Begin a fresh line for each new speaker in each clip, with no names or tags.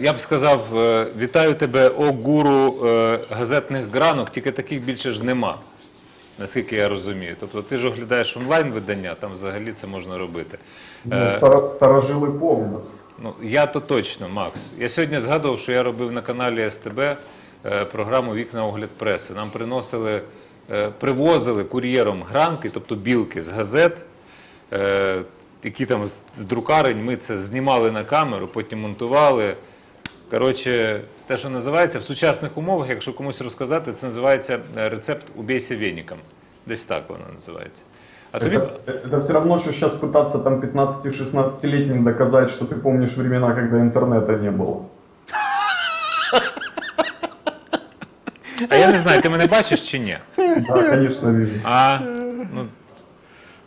я б сказав, е, вітаю тебе, о гуру е, газетних гранок, тільки таких більше ж нема, наскільки я розумію. Тобто ти ж оглядаєш онлайн-видання, там взагалі це можна робити.
Ну, стар- старожили помнят.
Ну, я то точно, Макс. Я сьогодні згадував, що я робив на каналі СТБ е, програму Вікна огляд преси. Нам приносили, е, привозили кур'єром гранки, тобто білки з газет, е, які там з друкарень. Ми це знімали на камеру, потім монтували. Коротше, те, що називається в сучасних умовах, якщо комусь розказати, це називається е, рецепт убійся веніком. Десь так воно називається. А тобі
Это, это все равно, что сейчас пытаться там 15-16-летним доказать, что ты помнишь времена, когда интернета не было.
а я не знаю, ти мене бачиш чи ні?
Да, конечно, вижу.
А, ну,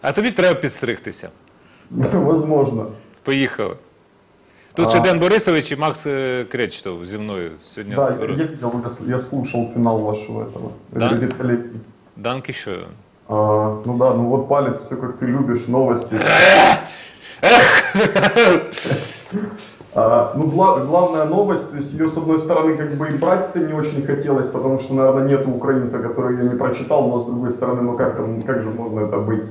а тобі треба підстригтися.
Возможно.
Поїхали. Тут ще Ден Борисович і Макс е, Кречетов зі мною сьогодні.
Да, я видел, я, с- я слушал финал вашего этого.
Да?
великолепный.
Данки що?
А, ну да, ну вот палец, все как ты любишь, новости. А, ну, гла- главная новость, то есть ее, с одной стороны, как бы и брать-то не очень хотелось, потому что, наверное, нету украинца, который ее не прочитал, но, с другой стороны, ну как, там, как же можно это быть?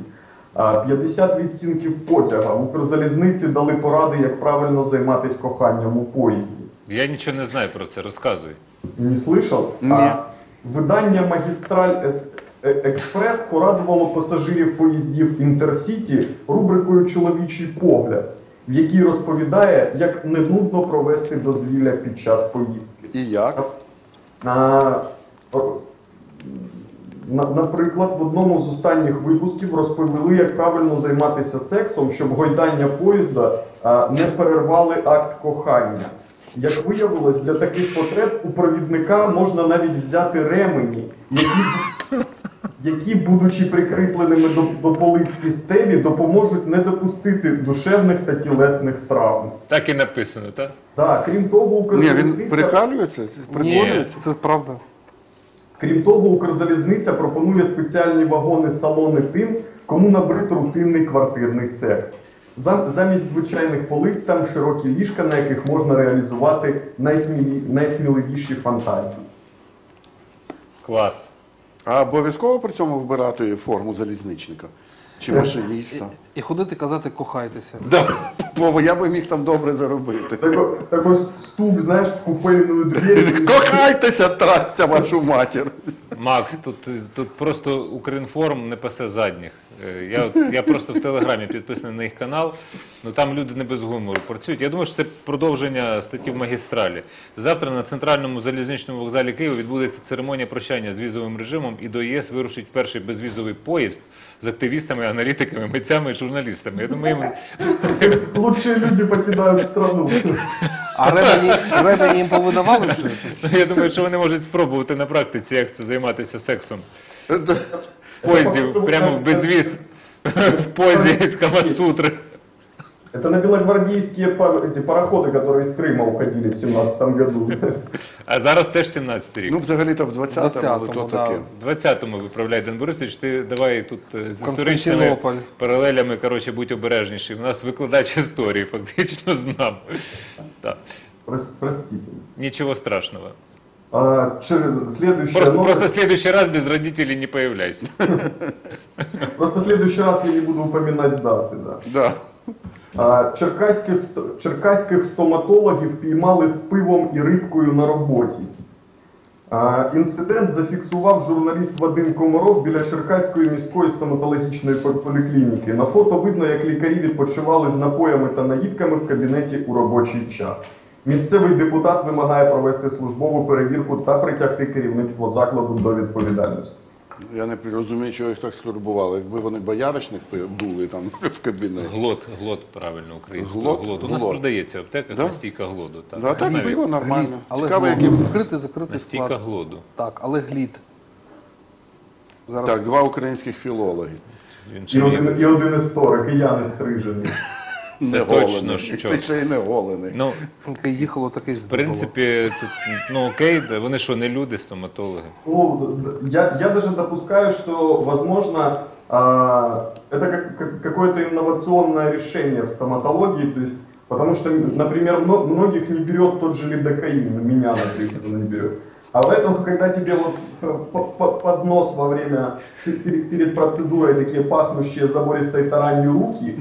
А, 50 відтінків потяга. В Укрзалізниці дали поради, як правильно займатися коханням у поїзді.
Я нічого не знаю про це, розказуй.
Не слышал?
Ні.
А, видання Магістраль Ес- Е- Експрес порадувало пасажирів поїздів Інтерсіті рубрикою Чоловічий погляд, в якій розповідає, як не нудно провести дозвілля під час поїздки.
І як?
А, Наприклад, в одному з останніх випусків розповіли, як правильно займатися сексом, щоб гойдання поїзда не перервали акт кохання. Як виявилось, для таких потреб у провідника можна навіть взяти ремені, які, які будучи прикріпленими до, до полиць і стелі, допоможуть не допустити душевних та тілесних травм.
Так і написано, так?
Так, крім того,
Ні, він прикалюється? Приколюється?
Це правда.
Крім того, Укрзалізниця пропонує спеціальні вагони-салони тим, кому набрид рутинний квартирний секс. Замість звичайних полиць там широкі ліжка, на яких можна реалізувати найсмілі... найсміливіші фантазії.
Клас.
А обов'язково при цьому вбирати форму залізничника? Чи машиніста?
І ходити казати кохайтеся.
Да, бо я би міг там добре заробити.
Так ось стук, знаєш, в купейну двері.
Кохайтеся, трасся вашу матір.
Макс, тут, тут просто Укрінформ не пасе задніх. Е, Я, я просто в Телеграмі підписаний на їх канал. Ну там люди не без гумору працюють. Я думаю, що це продовження статті в магістралі. Завтра на центральному залізничному вокзалі Києва відбудеться церемонія прощання з візовим режимом, і до ЄС вирушить перший безвізовий поїзд з активістами, аналітиками, митцями і журналістами. Я думаю, їм
Лучшие люди покидають страну.
А ремені їм повидавали вже?
я думаю, що вони можуть спробувати на практиці, як це займатися сексом. В поїзді, прямо в безвіз, в позі з Камасутри.
Это на белогвардейские пар- эти пароходы, которые из Крыма уходили в 17 году.
А зараз теж 17 рік.
Ну, взагалі-то в 20-му, але то
20-му, да.
таке.
В 20-му виправляй Ден Борисович, ти давай тут е, з історичними
Константинополь.
паралелями, коротше, будь обережніший. У нас викладач історії фактично з нами. Так.
Прос- Простите.
Нічого страшного.
А, чер- следующая
Просто,
новость.
просто в следующий раз без родителей не появляйся.
Просто в следующий раз я не буду упоминать даты, да.
Да.
Черкаських, черкаських стоматологів піймали з пивом і рибкою на роботі. Інцидент зафіксував журналіст Вадим Комаров біля Черкаської міської стоматологічної поліклініки. На фото видно, як лікарі відпочивали з напоями та наїдками в кабінеті у робочий час. Місцевий депутат вимагає провести службову перевірку та притягти керівництво закладу до відповідальності.
Я не розумію, чого їх так скорбували. Якби вони бояришних пи- дули там в кабінеті.
Глот, глот, правильно, українською.
Глот?
Глот. У нас
Глот.
продається в аптеках
Да?
настійка глоду. Так,
Да, так
Навіть
було нормально.
Але
Цікаво,
глід.
які.
Вкритий, закритий
Настійка
склад.
глоду.
Так, але глід. Зараз
Так, два українських філологи.
Він
І
є.
один, і один історик, і я не стрижений.
Не
точно,
голений.
що.
Ти ще й не голений.
Ну,
їхало, таке
в принципі, тут, ну окей, да, вони що, не люди, стоматологи.
Ну, я, я даже допускаю, что, возможно, а, это как, как- какое-то инновационное решение в стоматологии. То есть Потому что, например, мно- многих не берет тот же лидокаин, меня, например, не берет. А поэтому, когда тебе вот э, по- по- под нос во время, пе- перед, процедурой такие пахнущие забористой таранью руки,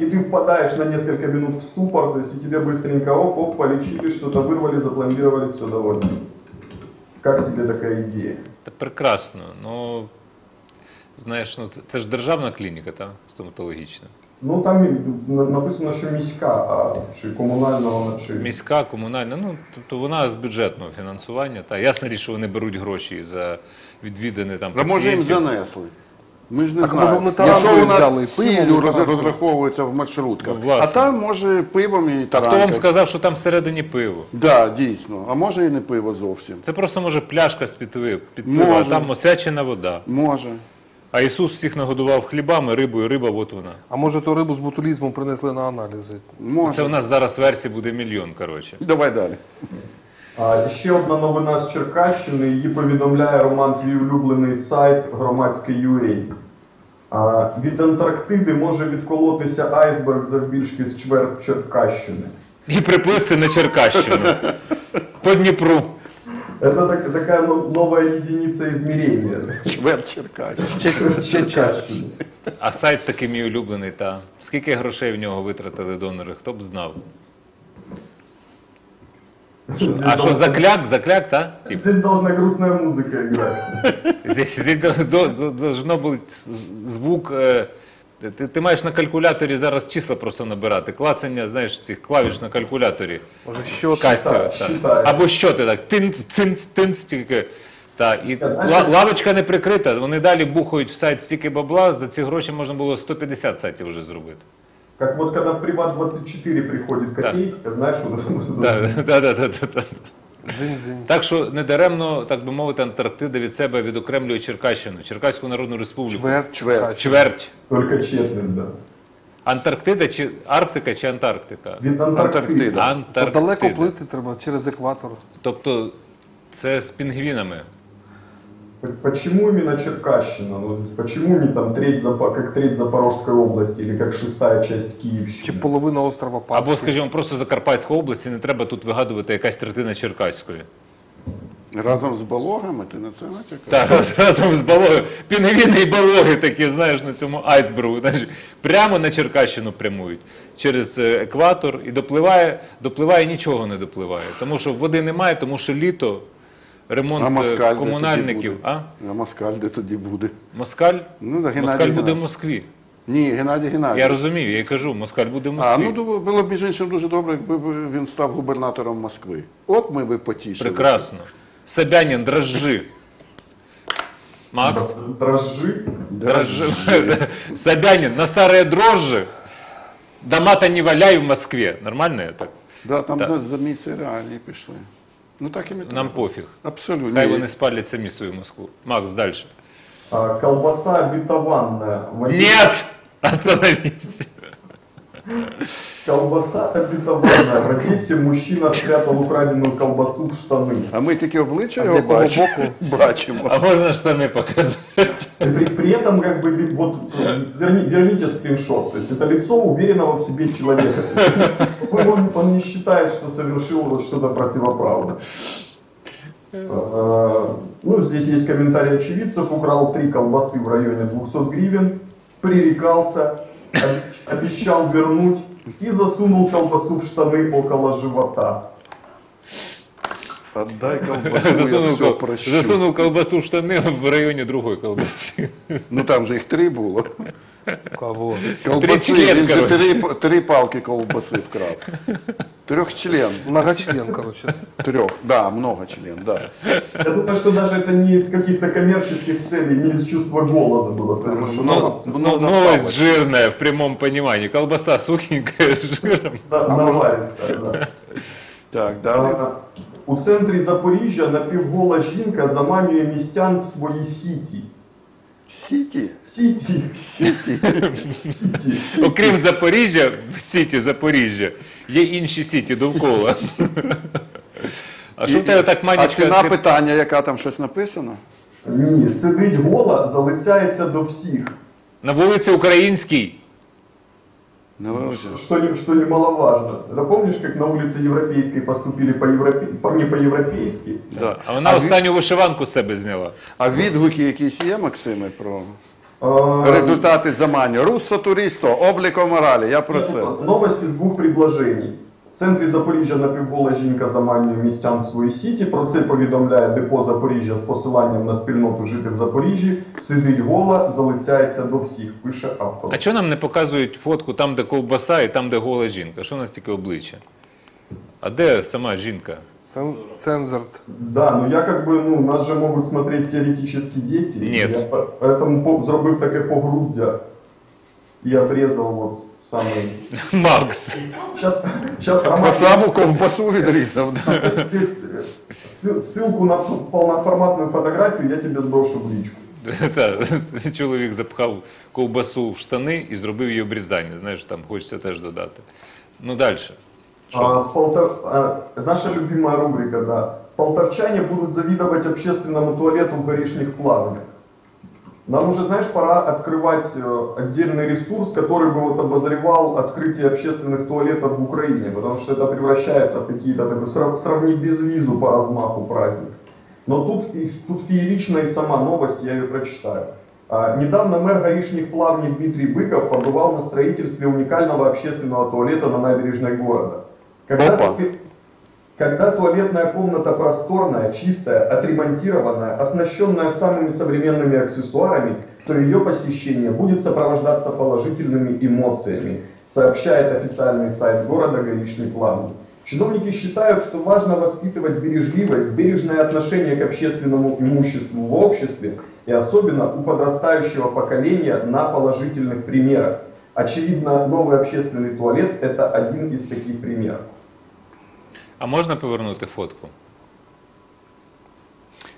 и ты впадаешь на несколько минут в ступор, то есть и тебе быстренько оп-оп, полечили, что-то вырвали, запломбировали, все довольно. Как тебе такая идея?
Та прекрасно. Ну, знаєш, ну, це, це ж державна клініка, та, стоматологічна.
Ну там і на- написано, що міська, а чи комунальна вона чи.
Міська, комунальна, ну, тобто вона з бюджетного фінансування. Та, ясна річ, що вони беруть гроші за відвідини там
А може їм
пацієнтів.
занесли? Ми ж не
Так,
знаємо.
може, вони тарантою
Якщо у нас
взяли,
сіллю
пиво,
роз- розраховується в маршрутках,
Ну, власне.
а там може пивом і
А хто вам
таранка.
сказав, що там всередині пиво?
Да, дійсно. А може і не пиво зовсім.
Це просто може пляшка з під пива, під пива, а
Може.
там освячена вода.
Може.
А Ісус всіх нагодував хлібами, рибою, риба, от вона.
А може ту рибу з ботулізмом принесли на аналізи?
Може.
Це у нас зараз версій буде мільйон, коротше.
Давай далі.
А, ще одна новина з Черкащини. Її повідомляє Роман твій улюблений сайт громадський юрій. А, від Антарктиди може відколотися айсберг завбільшки з чверть Черкащини.
І приплисти на Черкащину. По Дніпру.
Это так, такая но- новая единица измерения.
Чверть Черкач.
Черкащины.
А сайт такий мій улюблений, та. Скільки грошей в нього витратили донори, хто б знав. А що, закляк, закляк? Тип,
Здесь должна грустная музыка играть.
здесь, здесь должно бути звук. Ти, ти маєш на калькуляторі зараз числа просто набирати. Клацання, знаєш, цих клавіш на калькуляторі.
Може, що
Касіо.
Считай,
та.
считай.
Або що ти так? Тинц, тинц, тинц, тільки. Та, і ла- лавочка не прикрита, вони далі бухають в сайт стільки бабла, за ці гроші можна було 150 сайтів вже зробити.
Как вот когда в Приват-24 приходит копеечка, знаешь, вот
да, да, да, да, да.
дзинь-дзинь.
Так що недаремно, так би мовити, Антарктида від себе відокремлює Черкащину, Черкаську Народну Республіку.
Чверть,
Чверть.
Чверть.
только четверть, да.
Антарктида чи Арктика чи Антарктика?
Від Антарктиди.
Антарктида.
Антарктида.
далеко плити треба через екватор.
Тобто це з пінгвінами.
Почему именно Черкащина? Ну, почему не там треть, как треть Запорожской области или как шестая часть
Чи половина острова Пасхи.
Або, скажімо, просто Закарпатська область, і не треба тут вигадувати якась третина Черкаської.
Разом з балогами ти на це натякаєш?
Так, разом з балогою. Пінгвіни і балоги такі, знаєш, на цьому айсбергу. Знаєш, прямо на Черкащину прямують через е, екватор і допливає, допливає, нічого не допливає. Тому що води немає, тому що літо, ремонт
А
е,
москаль
комунальників. А?
А москаль де тоді буде?
Москаль?
Ну, да, Геннадій
Москаль буде в. Москві.
Ні, Геннадій Геннадій.
Я розумію, я й кажу, москаль буде в
А, ну було б між іншим дуже добре, якби він став губернатором Москви. От ми би потішили.
Прекрасно. Собянин, дрожжи. Макс,
Дрожжи?
дрожжи. Собянин, на старые дрожжи. Дома-то не валяй в Москве. Нормально это?
Да, там
Так.
за, за місце реальні пішли. Ну так і ми
Нам пофіг.
Абсолютно.
Хай
Ні.
вони спалять самі свою Москву. Макс, дальше.
А, колбаса обетованная. В Одессе-
Нет! Остановись.
Колбаса обетованная. В Одессе мужчина спрятал украденную колбасу в штаны.
А ми тільки обличчя
А
його бачимо.
боку?
бачимо.
А можно штаны показать?
При, при этом, как бы, вот, верни- верните скриншот. То есть это лицо уверенного в себе человека. Он, он не считает, что совершил что-то противоправное. Э, Ну, здесь есть комментарий очевидцев. Украл три колбасы в районе 200 гривен, пререкался, об- обещал вернуть и засунул колбасу в штаны около живота.
Отдай колбасу, я
Засунул,
все
кол-
прощу.
засунул колбасу в штаны в районе другой колбасы.
Ну там же їх три було.
Кого?
Колбаси,
член,
він же
короче.
три, три палки колбаси вкрав. Трьох член.
Многочлен, короче.
Трех. Да, много член, да.
Я думаю, что даже это не из каких-то коммерческих целей, не из чувства голода было совершено.
Много,
Ну,
много
новость
палок.
жирная в прямом понимании. Колбаса сухенькая с жиром.
Да, наваристая, да.
Так, далі.
А, У центрі Запоріжжя напівгола жінка заманює містян в свої сіті.
Сіті.
Сіті.
Сіті.
Сіті.
Окрім Запоріжжя, в сіті Запоріжжя є інші сіті довкола. А що в тебе так
А
манічка?
ціна питання, яка там щось написано?
Ні, сидить гола, залицяється до всіх.
На вулиці Українській.
Что, что немаловажно. Да помнишь, как на улице Европейской поступили по европе... по- не по-европейски?
Да.
А вона
А
останню вишиванку з себе зняла.
А відгуки якісь є, Максиме, про
А,
результати замання? Руссо туристо, обліко моралі. Я про це.
Новости с двух предложений. В центрі Запоріжжя напівгола жінка заманює містян в свої сіті. Про це повідомляє депо Запоріжжя з посиланням на спільноту жити в Запоріжжі. Сидить гола, залицяється до всіх, пише автор.
А чого нам не показують фотку там, де ковбаса, і там, де гола жінка? Що у нас тільки обличчя? А де сама жінка?
Цен- Цензор.
Да, ну я как бы, ну, нас же могут смотреть теоретически дети.
Нет.
Я по- поэтому по- зробив таке погруддя і обрезал вот самый...
Макс.
Сейчас, сейчас
От саму ковбасу відрізав. да.
ссылку на ту полноформатную фотографию я тебе сброшу в личку.
Та, Чоловік запхав ковбасу в штани і зробив її обрізання. Знаєш, там хочеться теж додати. Ну далі.
А, полтор- а, наша любимая рубрика, да. Полтавчане будут завидовать общественному туалету в горишних плавнях. Нам уже, знаешь, пора открывать э, отдельный ресурс, который бы вот обозревал открытие общественных туалетов в Украине, потому что это превращается в какие-то такой срав- сравнить без визу по размаху праздник. Но тут, тут фееричная и сама новость, я ее прочитаю. А, Недавно мэр Горишних плавней Дмитрий Быков побывал на строительстве уникального общественного туалета на набережной города. Когда,
Опа.
Когда туалетная комната просторная, чистая, отремонтированная, оснащенная самыми современными аксессуарами, то ее посещение будет сопровождаться положительными эмоциями, сообщает официальный сайт города Горишний Плавний. Чиновники считают, что важно воспитывать бережливость, бережное отношение к общественному имуществу в обществе и особенно у подрастающего поколения на положительных примерах. Очевидно, новый общественный туалет – это один из таких примеров.
А можна повернути фотку?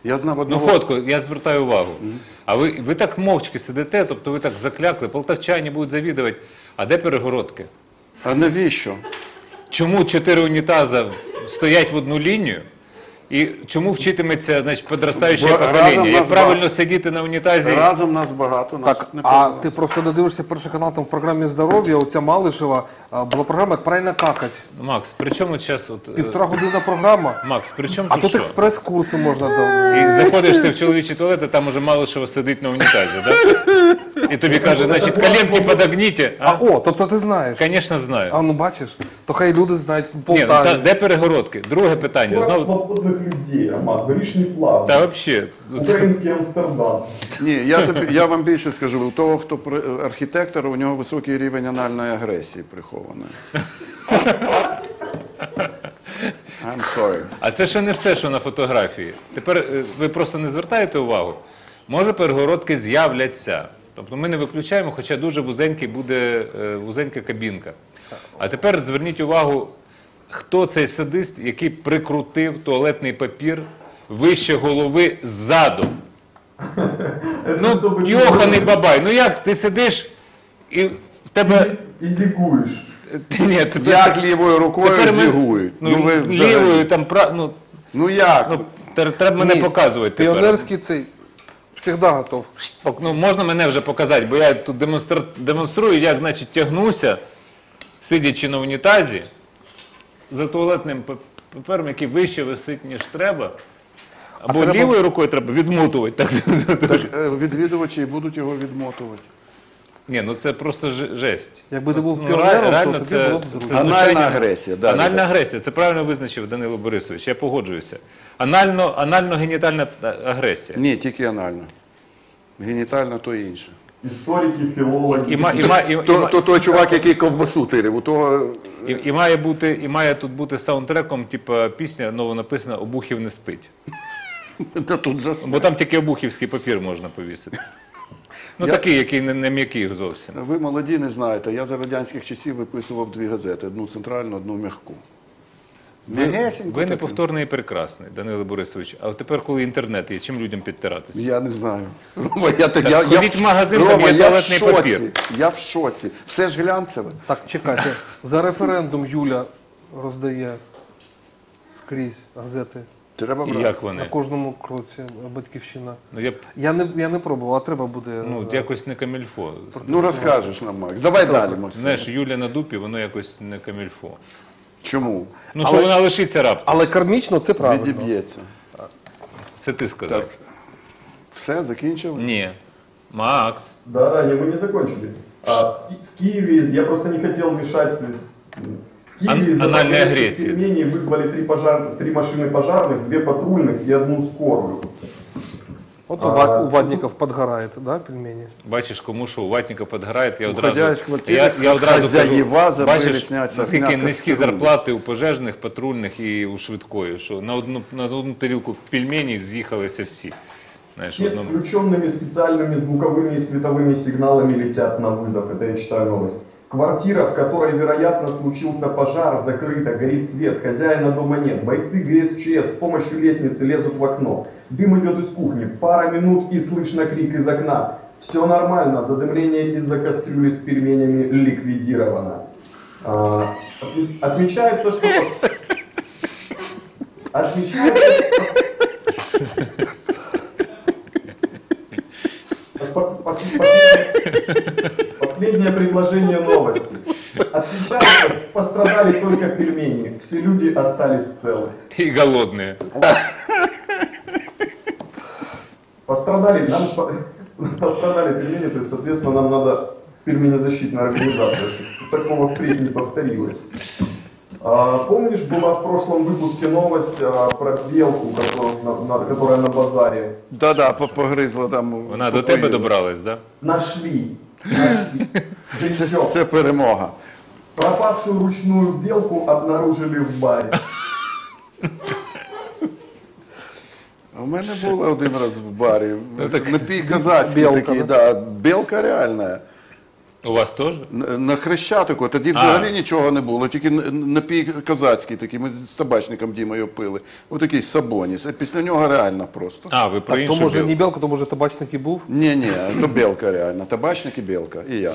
Я знав
Ну, фотку, я звертаю увагу. А ви, ви так мовчки сидите, тобто ви так заклякли, полтавчані будуть завідувати. А де перегородки?
А навіщо?
Чому чотири унітази стоять в одну лінію? І чому вчитиметься значить, подростаюче
Бо разом
покоління? Як
нас
правильно сидіти на унітазі?
Разом нас багато, нас
Так,
не
а
повинно.
ти просто не дивишся перший канал там в програмі здоров'я. Оця Малишева а, була програма як правильно какать.
Макс, при чому зараз? От, е,
Півтора година програма.
Макс, при чому
А
тут
тут
що?
експрес-курси можна там.
І заходиш ти в чоловічий туалет, а там уже Малишева сидить на унітазі, да? І тобі каже, значить, коленки подогніть.
А
А?
о, тобто ти знаєш.
Звісно, знаю.
А ну бачиш, то хай люди знають
Ні, ну,
Полтаві.
та, де перегородки? Друге питання.
Город
Знову,
свободных людей, Роман, Горишний Плавний.
та взагалі,
Український Амстердам.
Ні, я тобі я вам більше скажу. У того, хто при- архітектор, у нього високий рівень анальної агресії прихованої. I'm sorry.
А це ще не все, що на фотографії. Тепер е, ви просто не звертаєте увагу. Може, перегородки з'являться. Тобто ми не виключаємо, хоча дуже вузенький буде е, вузенька кабінка. А тепер зверніть увагу, хто цей садист, який прикрутив туалетний папір вище голови ззаду. Ну, йоханий бабай, ну як ти сидиш і в тебе.
І зікуєш.
Ні, тебе,
Як лівою рукою
тепер ми-
зігують?
Ну,
ви взагалі-
лівою там пра... ну,
Ну як?
ну, тер- треба мене
Ні,
показувати. Тепер.
Піонерський цей завжди готов.
Ок, Ну, можна мене вже показати, бо я тут демонстра... демонструю, як значить, тягнуся, сидячи на унітазі, за туалетним пап- папером, який вище висить, ніж треба. Або
треба-
лівою рукою треба відмотувати. Так.
Так, е, відвідувачі будуть його відмотувати.
Ні, ну це просто жесть.
Якби ти був
Ну,
піонером,
реально,
то
це,
було б
це, це
Анальна
знущання.
агресія, да,
Анальна агресія, це правильно визначив Данило Борисович, я погоджуюся. Анально, анально-генітальна агресія.
Ні, тільки анально. Генітально то інше.
Історики, філологи.
І, і, і, і,
То, то той чувак, який ковбасу тирив, у того
І, і, має бути, і має тут бути саундтреком, типа пісня новонаписана Обухів не спить.
та тут.
Бо там тільки обухівський папір можна повісити. Ну
Я-
такий, який не, не м'який зовсім.
Ви молоді не знаєте. Я за радянських часів виписував дві газети: одну центральну, одну м'яку.
Ви неповторний і прекрасний, Данило Борисович. А от тепер, коли інтернет є, чим людям підтиратися?
Я не знаю. Рома, я, так,
Так
я, я,
в магазин, там
Рома,
є
я в шоці.
папір.
Я в шоці. Все ж глянцеве.
Так, чекайте. За референдум Юля роздає скрізь газети.
Треба брати.
як вони?
На кожному кроці батьківщина.
Ну, я б,
Я не, я не пробував, а треба буде.
ну,
знаю.
якось не камільфо.
Ну розкажеш нам, Макс. Давай далі, Максим.
Знаєш, Юля на дупі, воно якось не камільфо.
Чому?
Ну, що вона лишиться раптом.
Але кармічно це правильно.
Відіб'ється.
Це ти сказав.
Так. Все, закінчили?
Ні. Макс.
Да, да, не, мы не закончили. А, в, Ки- в Киеве, я просто не хотел мешать, то есть м, в Киеве
Ан-
из-за
анальной
погоревших
агрессии.
пельменей вызвали три, пожар... три машины пожарных, две патрульных и одну скорую.
От у,
А,
ва- у ватников подгорает, да, пельмені?
Бачиш, кому що у ватника підгорає, я
Уходя
одразу,
із квартири,
я, я одразу
хазяїва
кажу,
забили
бачиш,
сняться
наскільки
м'яко
низькі
з керунди.
зарплати у пожежних, патрульних і у швидкої, що на одну, на одну тарілку пельменей з'їхалися всі. Знаєш, в
Все с
одному.
включенными специальными звуковыми и световыми сигналами летят на вызов. Это я читаю новость. Квартира, в которой, вероятно, случился пожар, закрыта, горит свет, хозяина дома нет. Бойцы ГСЧС с помощью лестницы лезут в окно. Дым идет из кухни, пара минут и слышно крик из окна. Все нормально, задымление из-за кастрюли с пельменями ликвидировано. А, отме- отмечается, что... Отмечается, Пос- пос- последнее, последнее предложение новости. Отвечается, пострадали только пельмени. Все люди остались целы.
І голодні.
Пострадали, нам по- пострадали пельмени, то есть, соответственно, нам надо пельменезащитная организация, чтобы такого впредь не повторилось. А, помнишь, была в прошлом выпуске новость а, про белку, которую на- на- которая на базаре?
Да-да, по- погризла там.
Вона до
попоїла.
тебе добралась, да?
Нашли. Причем
Це перемога.
Пропавшу ручну білку обнаружили в
барі. У мене було один раз в барі.
Так
Напій казацький
Білка,
такий, да. Білка реальна.
У вас теж?
На на Хрещатику, тоді взагалі нічого не було, тільки напій козацький такий, ми з табачником Дімою пили. Отакий сабоніс. А після нього реально просто.
А, ви про
Так, то може
білку.
не білка, то може табачник і був.
Ні, ні, то білка реально. Табачник і білка. І я.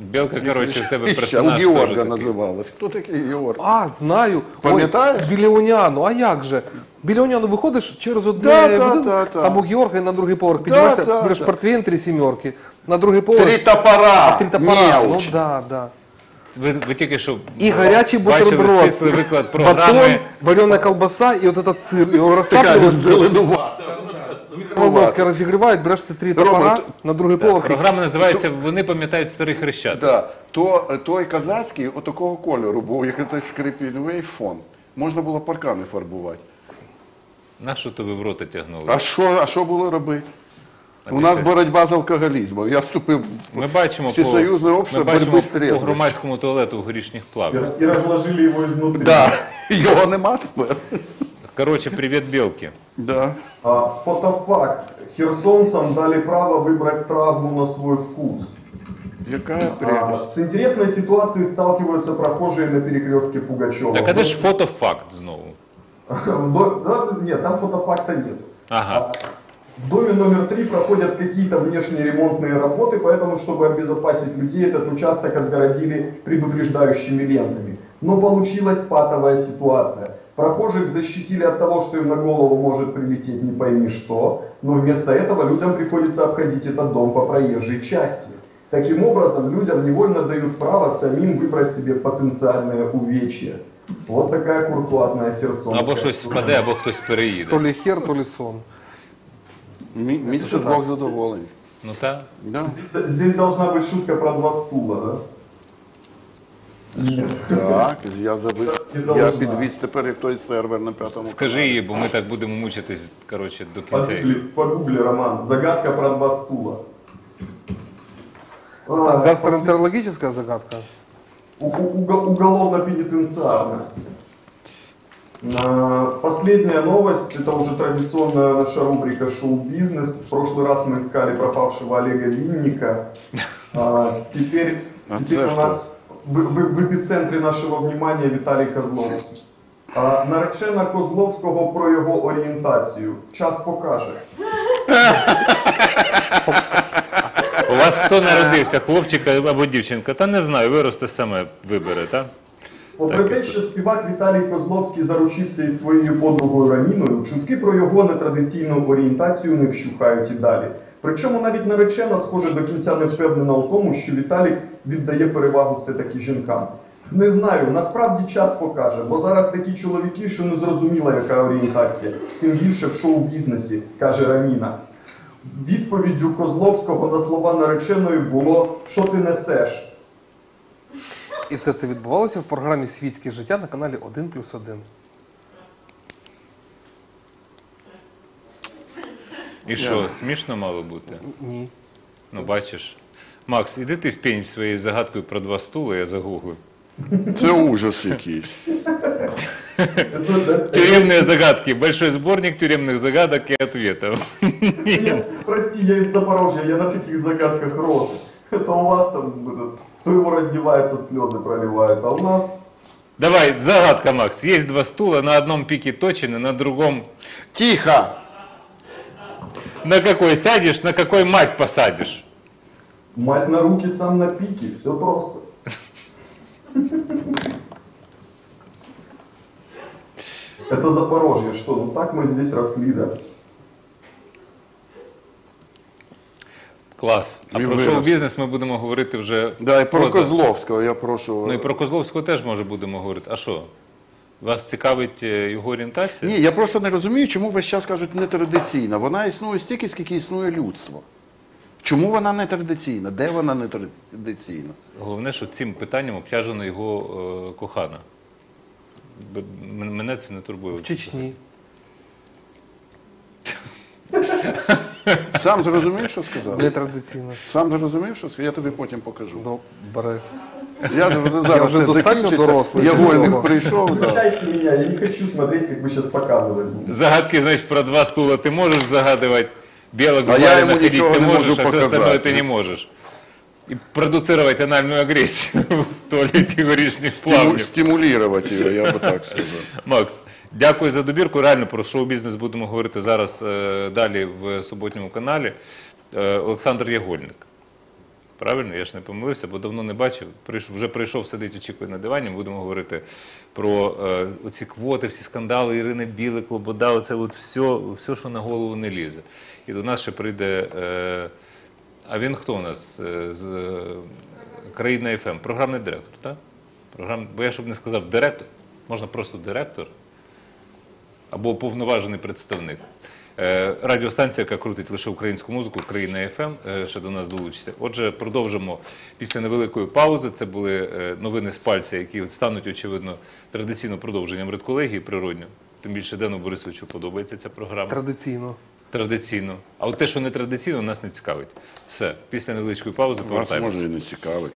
Білка, коротше, в тебе
І ще у
персонаж теж
Георга
такий.
називалась. Хто такий Георг?
А, знаю.
Пам'ятаєш?
Ой, Білеоняну, а як же? Білеоняну виходиш через одне
Да, да,
будинок,
да, да.
там у Георга на другий поверх піднімаєшся,
да,
береш
да.
портвейн три сімерки, на другий поверх.
Три топора!
Три топора. Ну
Неуч.
да, да.
Ви, ви тільки що
І гарячий
бачили
бутерброд.
стислий виклад
Батон,
програми.
варена колбаса і от этот сир. Його
Така
розтаплюють,
зеленувата.
Микроволновки розігрівають, береш ти три
Рома,
топора
то-
на другий поверх.
Програма називається Вони пам'ятають старий хрещат.
Да. То, той казацький отакого кольору був, як той скрипільний фон. Можна було паркани фарбувати.
На що то ви в рота тягнули?
А що, а що було робити? У нас боротьба з алкоголізмом. Я вступив в
Ми бачимо по,
всесоюзне
ми
общество
бачимо
боротьби з
по громадському туалету в горішніх плавнях.
И, и разложили его изнутри.
Да. Його нема тепер.
Коротше, привіт, білки.
Да.
А, фотофакт. Херсонцам дали право выбрать травму на свой вкус.
Яка
А,
прелесть.
с интересной ситуацией сталкиваются прохожие на перекрестке Пугачева.
Так а де ж фотофакт знову?
Нет, там фотофакта нет.
Ага.
В доме номер три проходят какие-то внешние ремонтные работы, поэтому, чтобы обезопасить людей, этот участок отгородили предупреждающими лентами. Но получилась патовая ситуация. Прохожих защитили от того, что им на голову может прилететь не пойми что, но вместо этого людям приходится обходить этот дом по проезжей части. Таким образом, людям невольно дают право самим выбрать себе потенциальное увечье. Вот такая куртуазная херсонская.
Або щось впаде, або хтось переїде.
То лі хер, то лі сон.
Мі- Місце двох задоволень.
Ну так.
Да.
Здесь, здесь должна быть шутка про два стула, да? Нет.
Так, я забив.
Не
Я
должна.
підвіз тепер як той сервер на п'ятому.
Скажи їй, бо ми так будемо мучитись, коротше, до кінця.
Погугли, погугли, Роман. Загадка про два стула. А,
Так, гастроэнтерологическая загадка.
у- у- уго- Уголовно-пенитенциарная. А, Последняя новость, это уже традиционная наша рубрика «Шоу-бизнес». В прошлый раз мы искали пропавшего Олега Винника. А, Теперь,
А
теперь
це
у
хто?
нас в, в- в нашого внимания Віталій Козловський. А, Наречена Козловського про його орієнтацію. Час покаже.
У вас хто народився, хлопчик або дівчинка? Та не знаю, виросте саме вибере, так?
Попри те, що співак Віталій Козловський заручився із своєю подругою Раміною, чутки про його нетрадиційну орієнтацію не вщухають і далі. Причому навіть наречена, схоже, до кінця не впевнена у тому, що Віталік віддає перевагу все-таки жінкам. Не знаю, насправді час покаже, бо зараз такі чоловіки, що не зрозуміла, яка орієнтація, тим більше в шоу-бізнесі, каже Раміна. Відповіддю Козловського на слова нареченої було Що ти несеш?
І все це відбувалося в програмі Світське життя на каналі 1 плюс 1.
І що, смішно мало бути?
Ні.
Ну, бачиш. Макс, іди ти в пень зі своєю загадкою про два стули, я загуглю.
Це ужас якийсь.
Тюремные загадки. Большой сборник тюремных загадок и ответов.
Я, прости, я из Запорожья, я на таких загадках рос. Это у вас там, этот, кто его раздевает, тот слезы проливает, а у нас...
Давай, загадка, Макс. Есть два стула, на одном пике точены, на другом...
Тихо!
На какой сядешь, на какой мать посадишь?
Мать на руки, сам на пике, все просто. Это Запорожье, что? Ну так мы здесь росли, да.
Клас. А
І
про
вирос.
шоу-бізнес ми будемо говорити вже
Да, і про
поза.
Козловського я прошу.
Ну і про Козловського теж може будемо говорити. А що? Вас цікавить е, його орієнтація?
Ні, я просто не розумію, чому весь час кажуть нетрадиційна. Вона існує стільки, скільки існує людство. Чому вона не традиційна? Де вона не традиційна?
Головне, що цим питанням обтяжена його е, кохана. Б- м- Мене це не турбує.
В Чечні.
Сам зрозумів, що сказав?
Нетрадиційно.
Сам зрозумів, що сказав? Я тобі потім покажу.
Добре.
Я зараз
вже
це
достатньо
закінчиться.
дорослий для
Ягольник
цього.
прийшов. да.
Включайте меня, я не хочу смотреть, как вы сейчас показывать будете.
Загадки, значит, про два стула ты можешь загадывать, белок в
А я
баре
ему
находить
ничего
ты
не
можешь,
могу
а все остальное
показать.
ты не можешь. И продуцировать анальную агрессию в туалете горішніх плавнів.
Стимулювати її, я би так сказав.
Макс, дякую за добірку. Реально про шоу-бізнес будемо говорити зараз е, далі в суботньому каналі. Е, Олександр Ягольник. Правильно, я ж не помилився, бо давно не бачив. Вже прийшов, сидить, очікує на дивані. Ми Будемо говорити про е, оці квоти, всі скандали Ірини Білик, Лобода, оце от все, все, що на голову не лізе. І до нас ще прийде. Е, а він хто у нас? Е, з е, країна ФМ, програмний директор, так? Програм... Бо я щоб не сказав директор, можна просто директор або уповноважений представник. Е, Радіостанція, яка крутить лише українську музику, Країна ФМ, е, ще до нас долучиться. Отже, продовжимо після невеликої паузи. Це були е, новини з пальця, які стануть, очевидно, традиційно продовженням редколегії природньо. Тим більше Дену Борисовичу подобається ця програма.
Традиційно.
Традиційно. А от те, що не традиційно, нас не цікавить. Все, після невеличкої паузи
Вас
повертаємося.
може і не цікавить.